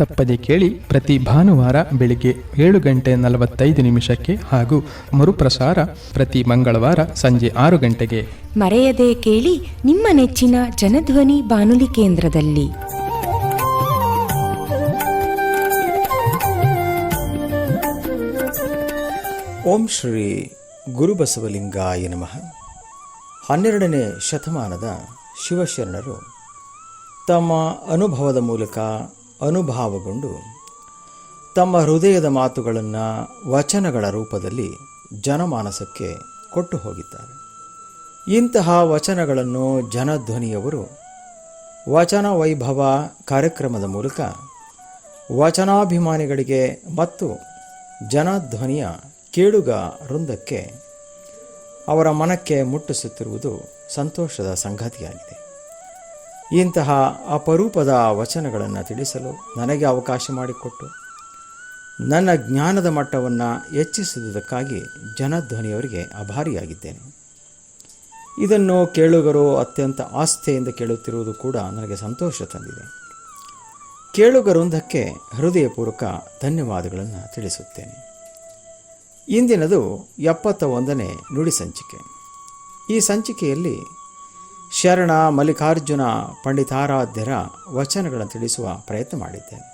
ತಪ್ಪದೆ ಕೇಳಿ ಪ್ರತಿ ಭಾನುವಾರ ಬೆಳಿಗ್ಗೆ ಏಳು ಗಂಟೆ ನಲವತ್ತೈದು ನಿಮಿಷಕ್ಕೆ ಹಾಗೂ ಮರುಪ್ರಸಾರ ಪ್ರತಿ ಮಂಗಳವಾರ ಸಂಜೆ ಆರು ಗಂಟೆಗೆ. ಮರೆಯದೆ ಕೇಳಿ ನಿಮ್ಮ ನೆಚ್ಚಿನ ಜನಧ್ವನಿ ಬಾನುಲಿ ಕೇಂದ್ರದಲ್ಲಿ. ಓಂ ಶ್ರೀ ಗುರುಬಸವಲಿಂಗಾಯ ನಮಃ. ಹನ್ನೆರಡನೇ ಶತಮಾನದ ಶಿವಶರಣರು ತಮ್ಮ ಅನುಭವದ ಮೂಲಕ ಅನುಭಾವಗೊಂಡು ತಮ್ಮ ಹೃದಯದ ಮಾತುಗಳನ್ನು ವಚನಗಳ ರೂಪದಲ್ಲಿ ಜನಮಾನಸಕ್ಕೆ ಕೊಟ್ಟು ಹೋಗಿದ್ದಾರೆ. ಇಂತಹ ವಚನಗಳನ್ನು ಜನಧ್ವನಿಯವರು ವಚನ ವೈಭವ ಕಾರ್ಯಕ್ರಮದ ಮೂಲಕ ವಚನಾಭಿಮಾನಿಗಳಿಗೆ ಮತ್ತು ಜನಧ್ವನಿಯ ಕೇಳುಗ ವೃಂದಕ್ಕೆ ಅವರ ಮನಕ್ಕೆ ಮುಟ್ಟಿಸುತ್ತಿರುವುದು ಸಂತೋಷದ ಸಂಗತಿಯಾಗಿದೆ. ಇಂತಹ ಅಪರೂಪದ ವಚನಗಳನ್ನು ತಿಳಿಸಲು ನನಗೆ ಅವಕಾಶ ಮಾಡಿಕೊಟ್ಟು ನನ್ನ ಜ್ಞಾನದ ಮಟ್ಟವನ್ನು ಹೆಚ್ಚಿಸುವುದಕ್ಕಾಗಿ ಜನಧ್ವನಿಯವರಿಗೆ ಅಭಾರಿಯಾಗಿದ್ದೇನೆ ಇದನ್ನು ಕೇಳುಗರು ಅತ್ಯಂತ ಆಸ್ಥೆಯಿಂದ ಕೇಳುತ್ತಿರುವುದು ಕೂಡ ನನಗೆ ಸಂತೋಷ ತಂದಿದೆ. ಕೇಳುಗರೊಂದಕ್ಕೆ ಹೃದಯಪೂರ್ವಕ ಧನ್ಯವಾದಗಳನ್ನು ತಿಳಿಸುತ್ತೇನೆ. ಇಂದಿನದು ಎಪ್ಪತ್ತ ಒಂದನೇ ನುಡಿ ಸಂಚಿಕೆ. ಈ ಸಂಚಿಕೆಯಲ್ಲಿ ಶರಣ ಮಲ್ಲಿಕಾರ್ಜುನ ಪಂಡಿತಾರಾಧ್ಯರ ವಚನಗಳನ್ನು ತಿಳಿಸುವ ಪ್ರಯತ್ನ ಮಾಡಿದ್ದೇನೆ.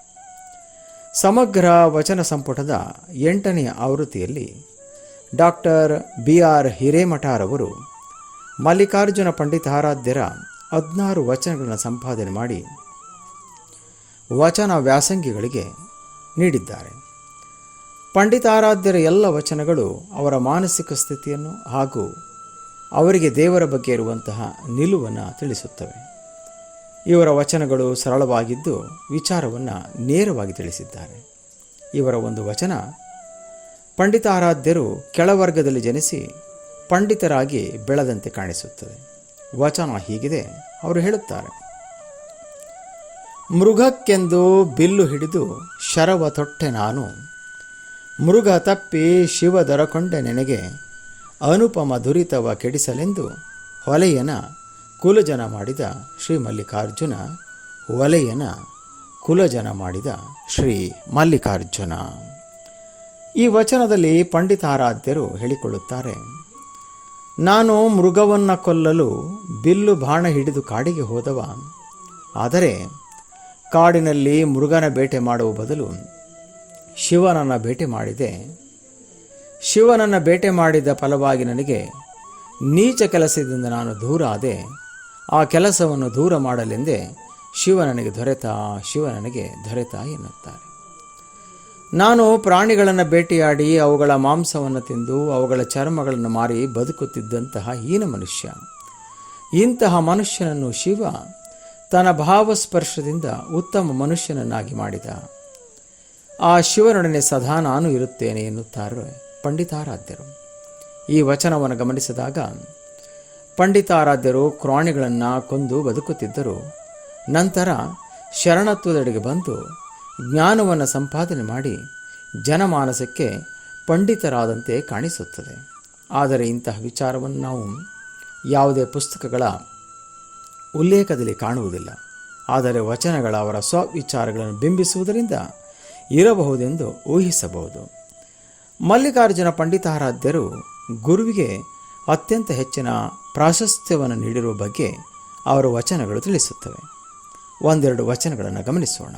ಸಮಗ್ರ ವಚನ ಸಂಪುಟದ ಎಂಟನೆಯ ಆವೃತ್ತಿಯಲ್ಲಿ ಡಾಕ್ಟರ್ ಬಿ ಆರ್ ಹಿರೇಮಠಾರವರು ಮಲ್ಲಿಕಾರ್ಜುನ ಪಂಡಿತಾರಾಧ್ಯರ ಹದಿನಾರು ವಚನಗಳನ್ನು ಸಂಪಾದನೆ ಮಾಡಿ ವಚನ ವ್ಯಾಸಂಗಿಗಳಿಗೆ ನೀಡಿದ್ದಾರೆ. ಪಂಡಿತಾರಾಧ್ಯರ ಎಲ್ಲ ವಚನಗಳು ಅವರ ಮಾನಸಿಕ ಸ್ಥಿತಿಯನ್ನು ಹಾಗೂ ಅವರಿಗೆ ದೇವರ ಬಗ್ಗೆ ಇರುವಂತಹ ನಿಲುವನ್ನು ತಿಳಿಸುತ್ತವೆ. ಇವರ ವಚನಗಳು ಸರಳವಾಗಿದ್ದು ವಿಚಾರವನ್ನು ನೇರವಾಗಿ ತಿಳಿಸಿದ್ದಾರೆ. ಇವರ ಒಂದು ವಚನ, ಪಂಡಿತಾರಾಧ್ಯರು ಕೆಳವರ್ಗದಲ್ಲಿ ಜನಿಸಿ ಪಂಡಿತರಾಗಿ ಬೆಳೆದಂತೆ ಕಾಣಿಸುತ್ತದೆ. ವಚನ ಹೀಗಿದೆ, ಅವರು ಹೇಳುತ್ತಾರೆ. ಮೃಗಕ್ಕೆಂದು ಬಿಲ್ಲು ಹಿಡಿದು ಶರವ ತೊಟ್ಟೆ ನಾನು, ಮೃಗ ತಪ್ಪಿ ಶಿವ ದೊರಕೊಂಡೆ ನೆನೆಗೆ ಅನುಪಮ ದುರಿತವ ಕೆಡಿಸಲೆಂದು ಹೊಲೆಯನ ಕುಲಜನ ಮಾಡಿದ ಶ್ರೀ ಮಲ್ಲಿಕಾರ್ಜುನ ಒಲೆಯನ ಕುಲಜನ ಮಾಡಿದ ಶ್ರೀ ಮಲ್ಲಿಕಾರ್ಜುನ. ಈ ವಚನದಲ್ಲಿ ಪಂಡಿತಾರಾಧ್ಯರು ಹೇಳಿಕೊಳ್ಳುತ್ತಾರೆ, ನಾನು ಮೃಗವನ್ನು ಕೊಲ್ಲಲು ಬಿಲ್ಲು ಬಾಣ ಹಿಡಿದು ಕಾಡಿಗೆ ಹೋದವ. ಆದರೆ ಕಾಡಿನಲ್ಲಿ ಮೃಗನ ಬೇಟೆ ಮಾಡುವ ಬದಲು ಶಿವನನ್ನು ಭೇಟಿ ಮಾಡಿದೆ. ಶಿವನನ್ನು ಬೇಟೆ ಮಾಡಿದ ಫಲವಾಗಿ ನನಗೆ ನೀಚ ಕೆಲಸದಿಂದ ನಾನು ದೂರ ಆದೆ, ಆ ಕೆಲಸವನ್ನು ದೂರ ಮಾಡಲೆಂದೇ ಶಿವ ನನಗೆ ದೊರೆತ ಶಿವ ನನಗೆ ದೊರೆತ ಎನ್ನುತ್ತಾರೆ. ನಾನು ಪ್ರಾಣಿಗಳನ್ನು ಭೇಟಿಯಾಡಿ ಅವುಗಳ ಮಾಂಸವನ್ನು ತಿಂದು ಅವುಗಳ ಚರ್ಮಗಳನ್ನು ಮಾರಿ ಬದುಕುತ್ತಿದ್ದಂತಹ ಹೀನ ಮನುಷ್ಯ. ಇಂತಹ ಮನುಷ್ಯನನ್ನು ಶಿವ ತನ್ನ ಭಾವಸ್ಪರ್ಶದಿಂದ ಉತ್ತಮ ಮನುಷ್ಯನನ್ನಾಗಿ ಮಾಡಿದ. ಆ ಶಿವನೊಡನೆ ಸದಾ ನಾನು ಇರುತ್ತೇನೆ ಎನ್ನುತ್ತಾರೆ. ಪಂಡಿತಾರಾಧ್ಯರು. ಈ ವಚನವನ್ನು ಗಮನಿಸಿದಾಗ, ಪಂಡಿತಾರಾಧ್ಯರು ಕ್ರಾಣಿಗಳನ್ನು ಕೊಂದು ಬದುಕುತ್ತಿದ್ದರು. ನಂತರ ಶರಣತ್ವದೆಡೆಗೆ ಬಂದು ಜ್ಞಾನವನ್ನು ಸಂಪಾದನೆ ಮಾಡಿ ಜನಮಾನಸಕ್ಕೆ ಪಂಡಿತರಾದಂತೆ ಕಾಣಿಸುತ್ತದೆ. ಆದರೆ ಇಂತಹ ವಿಚಾರವನ್ನು ನಾವು ಯಾವುದೇ ಪುಸ್ತಕಗಳ ಉಲ್ಲೇಖದಲ್ಲಿ ಕಾಣುವುದಿಲ್ಲ. ಆದರೆ ವಚನಗಳ ಅವರ ಸ್ವವಿಚಾರಗಳನ್ನು ಬಿಂಬಿಸುವುದರಿಂದ ಇರಬಹುದೆಂದು ಊಹಿಸಬಹುದು. ಮಲ್ಲಿಕಾರ್ಜುನ ಪಂಡಿತಾರಾಧ್ಯರು ಗುರುವಿಗೆ ಅತ್ಯಂತ ಹೆಚ್ಚಿನ ಪ್ರಾಶಸ್ತ್ಯವನ್ನು ನೀಡಿರುವ ಬಗ್ಗೆ ಅವರ ವಚನಗಳು ತಿಳಿಸುತ್ತವೆ. ಒಂದೆರಡು ವಚನಗಳನ್ನು ಗಮನಿಸೋಣ.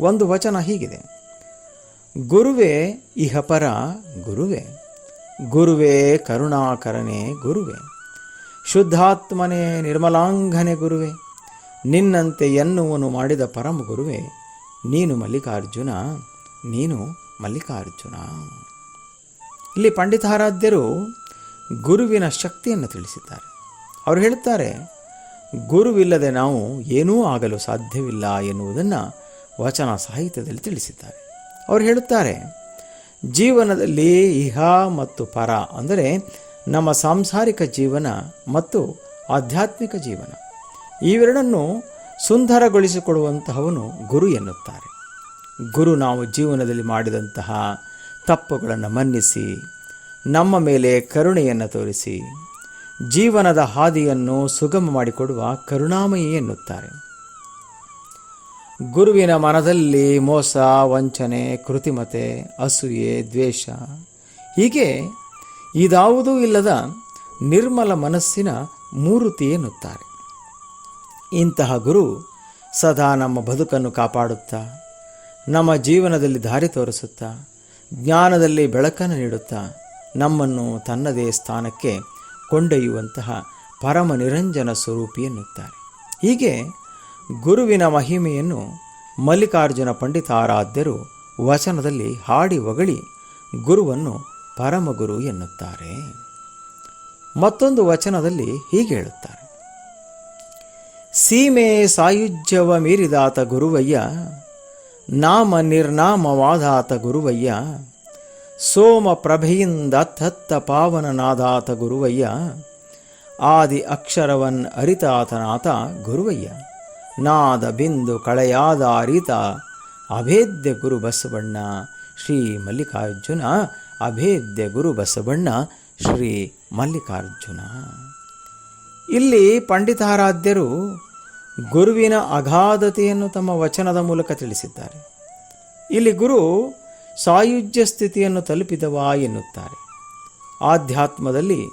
ಒಂದು ವಚನ ಹೀಗಿದೆ. ಗುರುವೇ ಇಹಪರ ಗುರುವೇ. ಗುರುವೇ, ಕರುಣಾಕರನೇ ಗುರುವೇ. ಶುದ್ಧಾತ್ಮನೇ, ನಿರ್ಮಲಾಂಘನೆ ಗುರುವೇ. ನಿನ್ನಂತೆ ಎನ್ನುವನು ಮಾಡಿದ ಪರಮ ಗುರುವೇ. ನೀನು ಮಲ್ಲಿಕಾರ್ಜುನ ನೀನು ಮಲ್ಲಿಕಾರ್ಜುನ. ಇಲ್ಲಿ ಪಂಡಿತಾರಾಧ್ಯರು ಗುರುವಿನ ಶಕ್ತಿಯನ್ನು ತಿಳಿಸಿದ್ದಾರೆ. ಅವರು ಹೇಳುತ್ತಾರೆ, ಗುರುವಿಲ್ಲದೆ ನಾವು ಏನೂ ಆಗಲು ಸಾಧ್ಯವಿಲ್ಲ ಎನ್ನುವುದನ್ನು ವಚನ ಸಾಹಿತ್ಯದಲ್ಲಿ ತಿಳಿಸಿದ್ದಾರೆ. ಅವರು ಹೇಳುತ್ತಾರೆ, ಜೀವನದಲ್ಲಿ ಇಹ ಮತ್ತು ಪರ ಅಂದರೆ ನಮ್ಮ ಸಾಂಸಾರಿಕ ಜೀವನ ಮತ್ತು ಆಧ್ಯಾತ್ಮಿಕ ಜೀವನ. ಇವೆರಡನ್ನು ಸುಂದರಗೊಳಿಸಿಕೊಡುವಂತಹವನು ಗುರು ಎನ್ನುತ್ತಾರೆ. ಗುರು ನಾವು ಜೀವನದಲ್ಲಿ ಮಾಡಿದಂತಹ ತಪ್ಪುಗಳನ್ನು ಮನ್ನಿಸಿ, ನಮ್ಮ ಮೇಲೆ ಕರುಣೆಯನ್ನು ತೋರಿಸಿ, ಜೀವನದ ಹಾದಿಯನ್ನು ಸುಗಮ ಮಾಡಿಕೊಡುವ ಕರುಣಾಮಯಿ ಎನ್ನುತ್ತಾರೆ. ಗುರುವಿನ ಮನದಲ್ಲಿ ಮೋಸ, ವಂಚನೆ, ಕೃತಿಮತೆ, ಅಸೂಯೆ, ದ್ವೇಷ, ಹೀಗೆ ಇದಾವುದೂ ಇಲ್ಲದ ನಿರ್ಮಲ ಮನಸ್ಸಿನ ಮೂರುತಿ ಎನ್ನುತ್ತಾರೆ. ಇಂತಹ ಗುರು ಸದಾ ನಮ್ಮ ಬದುಕನ್ನು ಕಾಪಾಡುತ್ತಾ, ನಮ್ಮ ಜೀವನದಲ್ಲಿ ದಾರಿ ತೋರಿಸುತ್ತಾ ಜ್ಞಾನದಲ್ಲಿ ಬೆಳಕನ್ನು ನೀಡುತ್ತಾ ನಮ್ಮನ್ನು ತನ್ನದೇ ಸ್ಥಾನಕ್ಕೆ ಕೊಂಡೊಯ್ಯುವಂತಹ ಪರಮ ನಿರಂಜನ ಸ್ವರೂಪಿ ಎನ್ನುತ್ತಾರೆ. ಹೀಗೆ ಗುರುವಿನ ಮಹಿಮೆಯನ್ನು ಮಲ್ಲಿಕಾರ್ಜುನ ಪಂಡಿತಾರಾಧ್ಯರು ವಚನದಲ್ಲಿ ಹಾಡಿ ಹೊಗಳಿ ಗುರುವನ್ನು ಪರಮಗುರು ಎನ್ನುತ್ತಾರೆ. ಮತ್ತೊಂದು ವಚನದಲ್ಲಿ ಹೀಗೆ ಹೇಳುತ್ತಾರೆ. ಸೀಮೆ ಸಾಯುಜ್ಯವ ಮೀರಿದಾತ ಗುರುವಯ್ಯ ನಾಮ ನಿರ್ನಾಮವಾದಾತ ಗುರುವಯ್ಯ. ಸೋಮ ಪ್ರಭೆಯಿಂದತ್ತತ್ತ ಪಾವನನಾದಾತ ಗುರುವಯ್ಯ. ಆದಿ ಅಕ್ಷರವನ್ ಅರಿತಾತನಾತ ಗುರುವಯ್ಯ. ನಾದ ಬಿಂದು ಕಳೆಯಾದ ಅರಿತ ಅಭೇದ್ಯ ಗುರು ಬಸವಣ್ಣ. ಶ್ರೀ ಮಲ್ಲಿಕಾರ್ಜುನ ಅಭೇದ್ಯ ಗುರು ಬಸವಣ್ಣ. ಶ್ರೀ ಮಲ್ಲಿಕಾರ್ಜುನ. ಇಲ್ಲಿ ಪಂಡಿತಾರಾಧ್ಯರು ಗುರುವಿನ ಅಗಾಧತೆಯನ್ನು ತಮ್ಮ ವಚನದ ಮೂಲಕ ತಿಳಿಸಿದ್ದಾರೆ. ಇಲ್ಲಿ ಗುರು ಸಾಯುಜ್ಯ ಸ್ಥಿತಿಯನ್ನು ತಲುಪಿದವ ಎನ್ನುತ್ತಾರೆ. ಆಧ್ಯಾತ್ಮದಲ್ಲಿ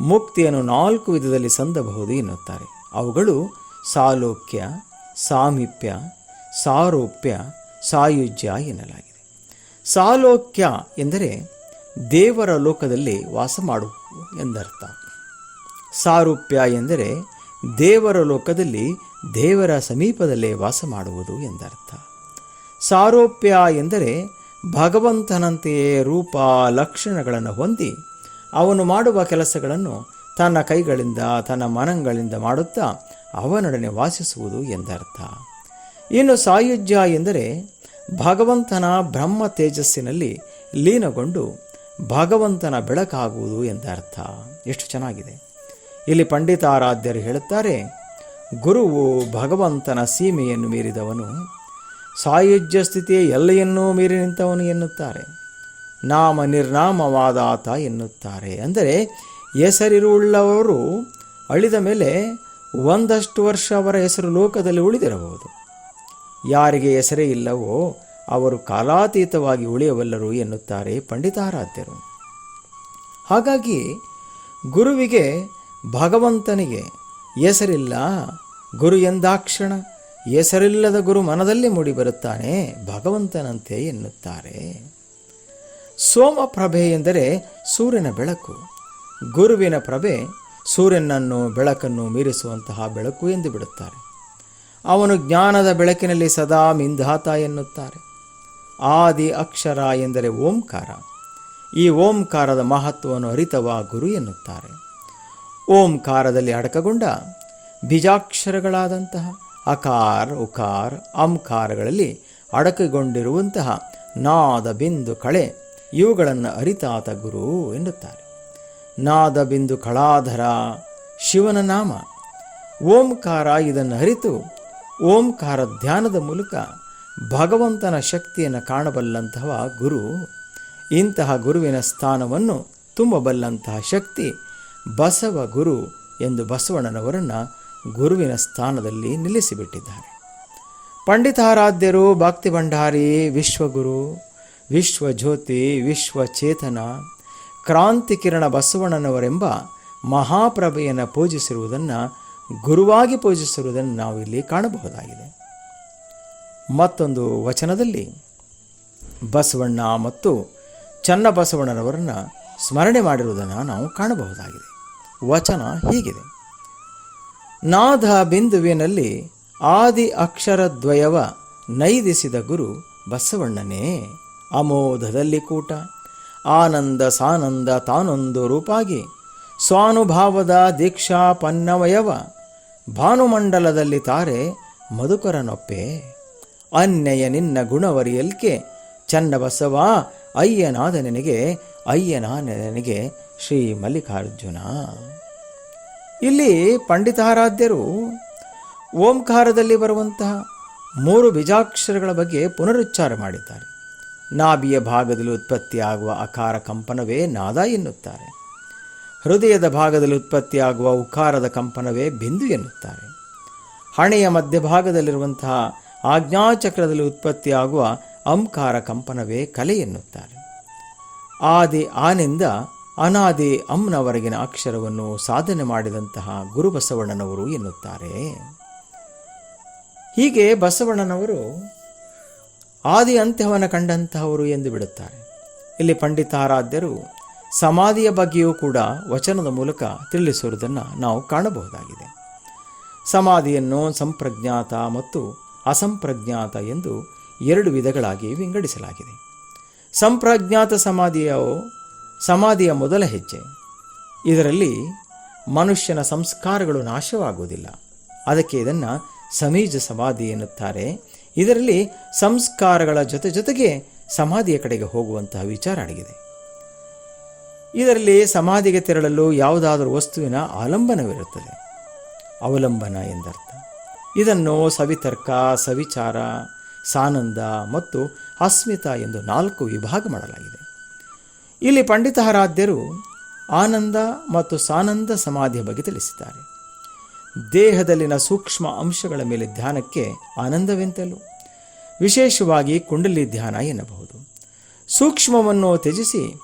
ಮುಕ್ತಿಯನ್ನು ನಾಲ್ಕು ವಿಧದಲ್ಲಿ ಸಂದಬಹುದು ಎನ್ನುತ್ತಾರೆ. ಅವುಗಳು ಸಾಲೋಕ್ಯ, ಸಾಮೀಪ್ಯ, ಸಾರೋಪ್ಯ, ಸಾಯುಜ್ಯ ಎನ್ನಲಾಗಿದೆ. ಸಾಲೋಕ್ಯ ಎಂದರೆ ದೇವರ ಲೋಕದಲ್ಲಿ ವಾಸ ಮಾಡು ಎಂದರ್ಥ. ಸಾರೂಪ್ಯ ಎಂದರೆ ದೇವರ ಲೋಕದಲ್ಲಿ ದೇವರ ಸಮೀಪದಲ್ಲೇ ವಾಸ ಮಾಡುವುದು ಎಂದರ್ಥ. ಸಾರೋಪ್ಯ ಎಂದರೆ ಭಗವಂತನಂತೆಯೇ ರೂಪ ಲಕ್ಷಣಗಳನ್ನು ಹೊಂದಿ ಅವನು ಮಾಡುವ ಕೆಲಸಗಳನ್ನು ತನ್ನ ಕೈಗಳಿಂದ, ತನ್ನ ಮನಗಳಿಂದ ಮಾಡುತ್ತಾ ಅವನೊಡನೆ ವಾಸಿಸುವುದು ಎಂದರ್ಥ. ಇನ್ನು ಸಾಯುಜ್ಯ ಎಂದರೆ ಭಗವಂತನ ಬ್ರಹ್ಮ ತೇಜಸ್ಸಿನಲ್ಲಿ ಲೀನಗೊಂಡು ಭಗವಂತನ ಬೆಳಕಾಗುವುದು ಎಂದರ್ಥ. ಎಷ್ಟು ಚೆನ್ನಾಗಿದೆ. ಇಲ್ಲಿ ಪಂಡಿತಾರಾಧ್ಯರು ಹೇಳುತ್ತಾರೆ ಗುರುವು ಭಗವಂತನ ಸೀಮೆಯನ್ನು ಮೀರಿದವನು ಸಾಯುಜ್ಯ ಸ್ಥಿತಿಯ ಎಲ್ಲೆಯನ್ನೂ ಮೀರಿ ನಿಂತವನು ಎನ್ನುತ್ತಾರೆ. ನಾಮ ನಿರ್ನಾಮವಾದಾತ ಎನ್ನುತ್ತಾರೆ. ಅಂದರೆ ಹೆಸರಿರುಳ್ಳವರು ಅಳಿದ ಮೇಲೆ ಒಂದಷ್ಟು ವರ್ಷ ಅವರ ಹೆಸರು ಲೋಕದಲ್ಲಿ ಉಳಿದಿರಬಹುದು. ಯಾರಿಗೆ ಹೆಸರೇ ಇಲ್ಲವೋ ಅವರು ಕಾಲಾತೀತವಾಗಿ ಉಳಿಯಬಲ್ಲರು ಎನ್ನುತ್ತಾರೆ ಪಂಡಿತಾರಾಧ್ಯರು. ಹಾಗಾಗಿ ಗುರುವಿಗೆ ಭಗವಂತನಿಗೆ ಹೆಸರಿಲ್ಲ, ಗುರು ಎಂದಾಕ್ಷಣ. ಹೆಸರಿಲ್ಲದ ಗುರು ಮನದಲ್ಲಿ ಮೂಡಿಬರುತ್ತಾನೆ ಭಗವಂತನಂತೆ ಎನ್ನುತ್ತಾರೆ. ಸೋಮಪ್ರಭೆ ಎಂದರೆ ಸೂರ್ಯನ ಬೆಳಕು. ಗುರುವಿನ ಪ್ರಭೆ ಸೂರ್ಯನನ್ನು, ಬೆಳಕನ್ನು ಮೀರಿಸುವಂತಹ ಬೆಳಕು ಎಂದು ಬಿಡುತ್ತಾರೆ. ಅವನು ಜ್ಞಾನದ ಬೆಳಕಿನಲ್ಲಿ ಸದಾ ಮಿಂದಾತ ಎನ್ನುತ್ತಾರೆ. ಆದಿ ಅಕ್ಷರ ಎಂದರೆ ಓಂಕಾರ. ಈ ಓಂಕಾರದ ಮಹತ್ವವನ್ನು ಅರಿತವ ಗುರು ಎನ್ನುತ್ತಾರೆ. ಓಂಕಾರದಲ್ಲಿ ಅಡಕಗೊಂಡ ಬಿಜಾಕ್ಷರಗಳಾದಂತಹ ಅಕಾರ, ಉಕಾರ, ಅಂಕಾರಗಳಲ್ಲಿ ಅಡಕಗೊಂಡಿರುವಂತಹ ನಾದ ಬಿಂದು ಕಳೆ ಇವುಗಳನ್ನು ಅರಿತಾತ ಗುರು ಎನ್ನುತ್ತಾರೆ. ನಾದ ಬಿಂದು ಕಳಾಧರ ಶಿವನ ನಾಮ. ಓಂಕಾರ ಇದನ್ನು ಅರಿತು ಓಂಕಾರ ಧ್ಯಾನದ ಮೂಲಕ ಭಗವಂತನ ಶಕ್ತಿಯನ್ನು ಕಾಣಬಲ್ಲಂತಹ ಗುರು. ಇಂತಹ ಗುರುವಿನ ಸ್ಥಾನವನ್ನು ತುಂಬಬಲ್ಲಂತಹ ಶಕ್ತಿ ಬಸವ ಗುರು ಎಂದು ಬಸವಣ್ಣನವರನ್ನು ಗುರುವಿನ ಸ್ಥಾನದಲ್ಲಿ ನಿಲ್ಲಿಸಿಬಿಟ್ಟಿದ್ದಾರೆ. ಪಂಡಿತಾರಾಧ್ಯರು, ಭಕ್ತಿ ಭಂಡಾರಿ, ವಿಶ್ವಗುರು, ವಿಶ್ವಜ್ಯೋತಿ, ವಿಶ್ವಚೇತನ ಕ್ರಾಂತಿಕಿರಣ ಬಸವಣ್ಣನವರೆಂಬ ಮಹಾಪ್ರಭೆಯನ್ನು ಪೂಜಿಸಿರುವುದನ್ನು, ಗುರುವಾಗಿ ಪೂಜಿಸಿರುವುದನ್ನು ನಾವು ಇಲ್ಲಿ ಕಾಣಬಹುದಾಗಿದೆ. ಮತ್ತೊಂದು ವಚನದಲ್ಲಿ ಬಸವಣ್ಣ ಮತ್ತು ಚನ್ನಬಸವಣ್ಣನವರನ್ನು ಸ್ಮರಣೆ ಮಾಡಿರುವುದನ್ನು ನಾವು ಕಾಣಬಹುದಾಗಿದೆ. ವಚನ ಹೀಗಿದೆ. ನಾದ ಬಿಂದುವಿನಲ್ಲಿ ಆದಿ ಅಕ್ಷರದ್ವಯವ ನೈದಿಸಿದ ಗುರು ಬಸವಣ್ಣನೇ. ಅಮೋಧದಲ್ಲಿ ಕೂಟ, ಆನಂದ ಸಾನಂದ ತಾನೊಂದು ರೂಪಾಗಿ, ಸ್ವಾನುಭಾವದ ದೀಕ್ಷಾ ಪನ್ನವಯವ ಭಾನುಮಂಡಲದಲ್ಲಿ ತಾರೆ ಮಧುಕರನೊಪ್ಪೆ. ಅನ್ಯಯ ನಿನ್ನ ಗುಣವರಿಯಲ್ಕೆ, ಚನ್ನಬಸವ ಅಯ್ಯನಾದ ನನಗೆ ಅಯ್ಯನಾದ ನನಗೆ ಶ್ರೀ ಮಲ್ಲಿಕಾರ್ಜುನ. ಇಲ್ಲಿ ಪಂಡಿತಾರಾಧ್ಯರು ಓಂಕಾರದಲ್ಲಿ ಬರುವಂತಹ ಮೂರು ಬೀಜಾಕ್ಷರಗಳ ಬಗ್ಗೆ ಪುನರುಚ್ಚಾರ ಮಾಡಿದ್ದಾರೆ. ನಾಭಿಯ ಭಾಗದಲ್ಲಿ ಉತ್ಪತ್ತಿಯಾಗುವ ಅಕಾರ ಕಂಪನವೇ ನಾದ ಎನ್ನುತ್ತಾರೆ. ಹೃದಯದ ಭಾಗದಲ್ಲಿ ಉತ್ಪತ್ತಿಯಾಗುವ ಉಕಾರದ ಕಂಪನವೇ ಬಿಂದು ಎನ್ನುತ್ತಾರೆ. ಹಣೆಯ ಮಧ್ಯಭಾಗದಲ್ಲಿರುವಂತಹ ಆಜ್ಞಾಚಕ್ರದಲ್ಲಿ ಉತ್ಪತ್ತಿಯಾಗುವ ಅಂಕಾರ ಕಂಪನವೇ ಕಲೆ ಎನ್ನುತ್ತಾರೆ. ಆದಿ ಆನಿಂದ ಅನಾದಿ ಅಂನವರೆಗಿನ ಅಕ್ಷರವನ್ನು ಸಾಧನೆ ಮಾಡಿದಂತಹ ಗುರು ಬಸವಣ್ಣನವರು ಎನ್ನುತ್ತಾರೆ. ಹೀಗೆ ಬಸವಣ್ಣನವರು ಆದಿ ಅಂತ್ಯವನ್ನು ಕಂಡಂತಹವರು ಎಂದು ಬಿಡುತ್ತಾರೆ. ಇಲ್ಲಿ ಪಂಡಿತಾರಾಧ್ಯರು ಸಮಾಧಿಯ ಬಗ್ಗೆಯೂ ಕೂಡ ವಚನದ ಮೂಲಕ ತಿಳಿಸಿರುವುದನ್ನು ನಾವು ಕಾಣಬಹುದಾಗಿದೆ. ಸಮಾಧಿಯನ್ನು ಸಂಪ್ರಜ್ಞಾತ ಮತ್ತು ಅಸಂಪ್ರಜ್ಞಾತ ಎಂದು ಎರಡು ವಿಧಗಳಾಗಿ ವಿಂಗಡಿಸಲಾಗಿದೆ. ಸಂಪ್ರಜ್ಞಾತ ಸಮಾಧಿಯ ಸಮಾಧಿಯ ಮೊದಲ ಹೆಜ್ಜೆ. ಇದರಲ್ಲಿ ಮನುಷ್ಯನ ಸಂಸ್ಕಾರಗಳು ನಾಶವಾಗುವುದಿಲ್ಲ. ಅದಕ್ಕೆ ಇದನ್ನು ಸಮೀಜ ಸಮಾಧಿ ಎನ್ನುತ್ತಾರೆ. ಇದರಲ್ಲಿ ಸಂಸ್ಕಾರಗಳ ಜೊತೆ ಜೊತೆಗೆ ಸಮಾಧಿಯ ಕಡೆಗೆ ಹೋಗುವಂತಹ ವಿಚಾರ ಅಡಗಿದೆ. ಇದರಲ್ಲಿ ಸಮಾಧಿಗೆ ತೆರಳಲು ಯಾವುದಾದರೂ ವಸ್ತುವಿನ ಆಲಂಬನವಿರುತ್ತದೆ. ಅವಲಂಬನ ಎಂದರ್ಥ. ಇದನ್ನು ಸವಿತರ್ಕ, ಸವಿಚಾರ, ಸಾನಂದ ಮತ್ತು ಅಸ್ಮಿತ ಎಂದು ನಾಲ್ಕು ವಿಭಾಗ ಮಾಡಲಾಗಿದೆ. ಇಲ್ಲಿ ಪಂಡಿತಾರಾಧ್ಯರು ಆನಂದ ಮತ್ತು ಸಾನಂದ ಸಮಾಧಿಯ ಬಗ್ಗೆ ತಿಳಿಸಿದ್ದಾರೆ. ದೇಹದಲ್ಲಿನ ಸೂಕ್ಷ್ಮ ಅಂಶಗಳ ಮೇಲೆ ಧ್ಯಾನಕ್ಕೆ ಆನಂದವೆಂತಲೂ? ವಿಶೇಷವಾಗಿ ಕುಂಡಲಿ ಧ್ಯಾನ ಎನ್ನಬಹುದು. ಸೂಕ್ಷ್ಮವನ್ನು ತ್ಯಜಿಸಿ